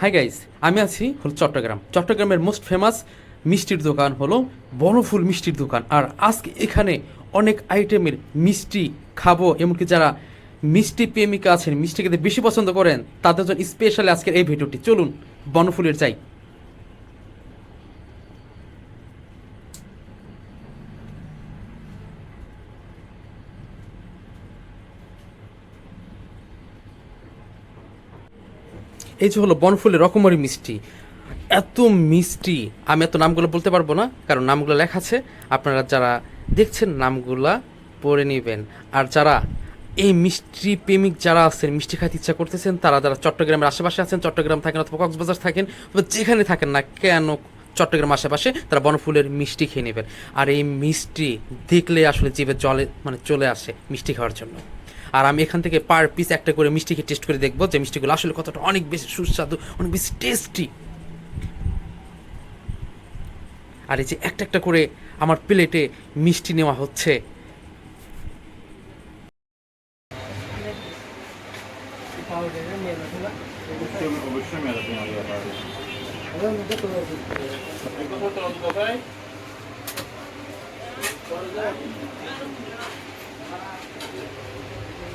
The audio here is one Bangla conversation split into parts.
হাই গাইজ আমি আছি হল চট্টগ্রাম। চট্টগ্রামের মোস্ট ফেমাস মিষ্টির দোকান হলো বনফুল মিষ্টির দোকান। আর আজকে এখানে অনেক আইটেমের মিষ্টি খাব, এমনকি যারা মিষ্টি প্রেমিকা আছেন মিষ্টি খেতে বেশি পছন্দ করেন, তাদের জন্য স্পেশালি আজকের এই ভিডিওটি। চলুন, বনফুলের চাই এই যে হলো বনফুলের রকমারি মিষ্টি। এত মিষ্টি। আমি এত নামগুলো বলতে পারব না, কারণ নামগুলো লেখা আছে। আপনারা যারা দেখছেন নামগুলা পড়ে নেবেন। আর যারা এই মিষ্টি প্রেমিক যারা আছেন, মিষ্টি খাইতে ইচ্ছা করতেছেন, তারা যারা চট্টগ্রামের আশেপাশে আছেন, চট্টগ্রাম থাকেন অথবা কক্সবাজার থাকেন, অথবা যেখানে থাকেন না কেন চট্টগ্রাম আশেপাশে, তারা বনফুলের মিষ্টি খেয়ে নেবেন। আর এই মিষ্টি দেখলে আসলে জিভে জলে মানে চলে আসে মিষ্টি খাওয়ার জন্য। আর আমি এখান থেকে পার পিস একটা করে মিষ্টি খেয়ে টেস্ট করে দেখব যে মিষ্টিগুলো আসলে কতটা অনেক বেশি সুস্বাদু, অনেক বেশি টেস্টি আর এই যে একটা একটা করে আমার প্লেটে মিষ্টি নেওয়া হচ্ছে।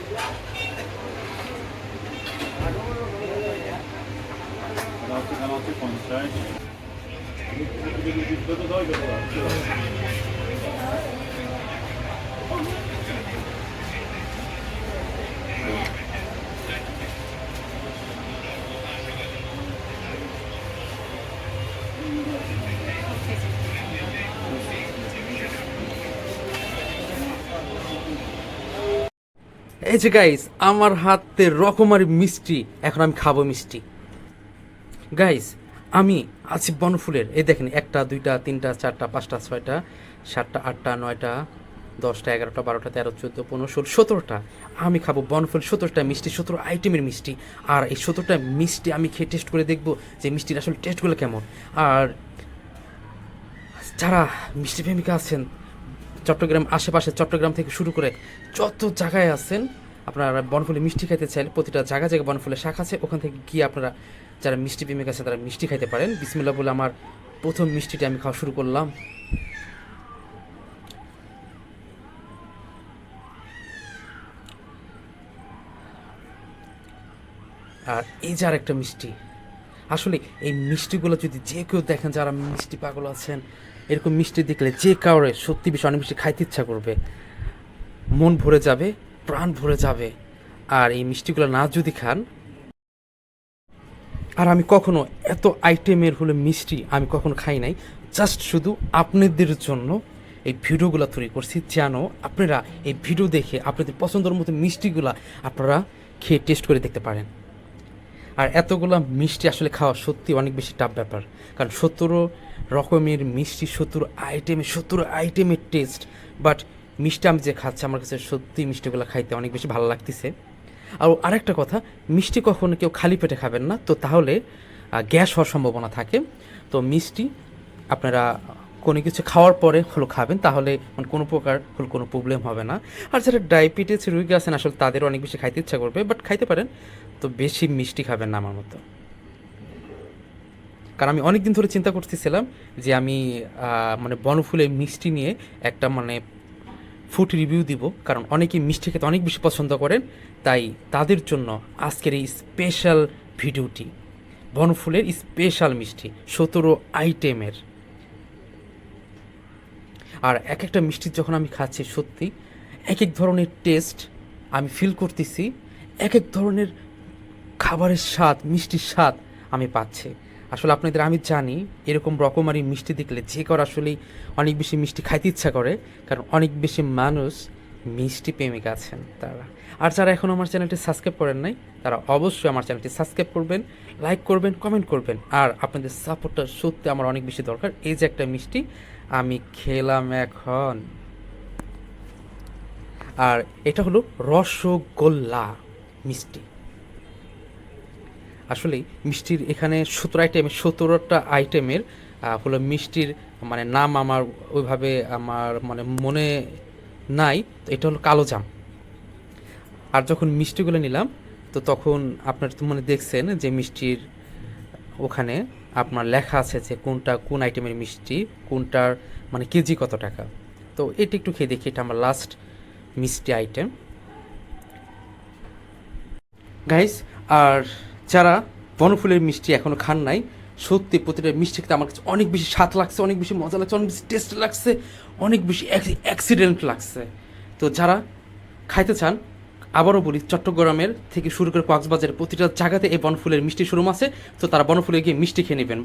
অবশ্যই অবশ্যই ম্যারাথন হবে পারবে কত কত কোথায় এখানে হচ্ছে পঞ্চাশ কত দাও কত এই যে গাইস আমার হাতে রকমারি মিষ্টি, এখন আমি খাব মিষ্টি। গাইস আমি আছি বনফুলের। এই দেখেন, একটা, দুইটা, তিনটা, চারটা, পাঁচটা, ছয়টা, সাতটা, আটটা, নয়টা, দশটা, এগারোটা, বারোটা, তেরো, চোদ্দ, পনেরো, ষোলো, সতেরোটা। আমি খাব বনফুল, সতেরোটা মিষ্টি, সতেরো আইটেমের মিষ্টি। আর এই সতেরোটা মিষ্টি আমি খেয়ে টেস্ট করে দেখব যে মিষ্টির আসলে টেস্টগুলো কেমন। আর যারা মিষ্টি প্রেমিকা আছেন চট্টগ্রাম আশেপাশে চট্টগ্রাম থেকে শুরু করে যত জায়গায় আছেন, আপনারা বনফুলে মিষ্টি খাইতে চাইলে প্রতিটা জায়গা জায়গায় বনফুলের শাখা আছে, ওখান থেকে গিয়ে আপনারা যারা মিষ্টি প্রেমিক আছে তারা মিষ্টি খাইতে পারেন। বিসমিল্লা বলে আমার প্রথম মিষ্টিটা আমি খাওয়া শুরু করলাম। আর এই যে আর একটা মিষ্টি। আসলে এই মিষ্টিগুলো যদি যে কেউ দেখেন যারা মিষ্টি পাগল আছেন এরকম মিষ্টি দেখলে যে কাউরে সত্যি বেশি অনেক মিষ্টি খাইতে ইচ্ছা করবে। মন ভরে যাবে, প্রাণ ভরে যাবে। আর এই মিষ্টিগুলো না যদি খান, আর আমি কখনো এত আইটেমের হলে মিষ্টি আমি কখনো খাই নাই, জাস্ট শুধু আপনাদের জন্য এই ভিডিওগুলো তৈরি করছি। যেন আপনারা এই ভিডিও দেখে আপনাদের পছন্দের মতো মিষ্টিগুলা আপনারা খেয়ে টেস্ট করে দেখতে পারেন। আর এতগুলো মিষ্টি আসলে খাওয়া সত্যি অনেক বেশি টাফ ব্যাপার। কারণ সতেরো রকমের মিষ্টি, সত্তর আইটেমের সত্তর আইটেমের টেস্ট বাট মিষ্টি আমি যে খাচ্ছি, আমার কাছে সত্যি মিষ্টিগুলো খাইতে অনেক বেশি ভালো লাগতেছে। আর আরেকটা কথা, মিষ্টি কখনো কেউ খালি পেটে খাবেন না, তো তাহলে গ্যাস হওয়ার সম্ভাবনা থাকে। তো মিষ্টি আপনারা কোনো কিছু খাওয়ার পরে হলো খাবেন, তাহলে মানে কোনো প্রকার হলো কোনো প্রবলেম হবে না। আর যারা ডায়াবেটিস রোগী আছেন, আসলে তাদের অনেক বেশি খাইতে ইচ্ছা করবে বাট খাইতে পারেন, তো বেশি মিষ্টি খাবেন না আমার মতো। কারণ আমি অনেক দিন ধরে চিন্তা করতেছিলাম যে আমি মানে বনফুলের মিষ্টি নিয়ে একটা মানে ফুড রিভিউ দিব, কারণ অনেকে মিষ্টি খেতে অনেক বেশি পছন্দ করেন, তাই তাদের জন্য আজকের এই স্পেশাল ভিডিওটি বনফুলের স্পেশাল মিষ্টি, সতেরো আইটেমের আর এক একটা মিষ্টি যখন আমি খাচ্ছি, সত্যি এক এক ধরনের টেস্ট আমি ফিল করতেছি এক এক ধরনের খাবারের স্বাদ, মিষ্টির স্বাদ আমি পাচ্ছি। আসলে আপনাদের, আমি জানি এরকম রকমারি মিষ্টি দেখলে যে কারও আসলেই অনেক বেশি মিষ্টি খাইতে ইচ্ছা করে, কারণ অনেক বেশি মানুষ মিষ্টি প্রেমিক আছেন তারা। আর যারা এখন আমার চ্যানেলটি সাবস্ক্রাইব করেন নাই, তারা অবশ্যই আমার চ্যানেলটি সাবস্ক্রাইব করবেন লাইক করবেন কমেন্ট করবেন। আর আপনাদের সাপোর্টটা সত্যি আমার অনেক বেশি দরকার। এই যে একটা মিষ্টি আমি খেলাম এখন। আর এটা হলো রসগোল্লা মিষ্টি। আসলে মিষ্টির এখানে সতেরো আইটেম সতেরোটা আইটেমের হলো মিষ্টির মানে নাম আমার ওইভাবে আমার মানে মনে নাই। তো এটা হলো কালো জাম। আর যখন মিষ্টিগুলো নিলাম, তো তখন আপনার তো মনে দেখছেন যে মিষ্টির ওখানে আপনার লেখা আছে যে কোনটা কোন আইটেমের মিষ্টি, কোনটার মানে কেজি কত টাকা? তো এটা একটু খেয়ে দেখি, এটা আমার লাস্ট মিষ্টি আইটেম গাইস আর যারা বনফুলের মিষ্টি এখনও খান নাই, সত্যি প্রতিটা মিষ্টি খেতে আমার কাছে অনেক বেশি স্বাদ লাগছে, অনেক বেশি মজা লাগছে, অনেক বেশি টেস্ট লাগছে, অনেক বেশি অ্যাক্সিডেন্ট লাগছে। তো যারা খাইতে চান আবারও বলি, চট্টগ্রামের থেকে শুরু করে কক্সবাজারের প্রতিটা জায়গাতে এই বনফুলের মিষ্টি শোরুম আছে। তো তারা বনফুলে গিয়ে মিষ্টি খেয়ে নেবেন।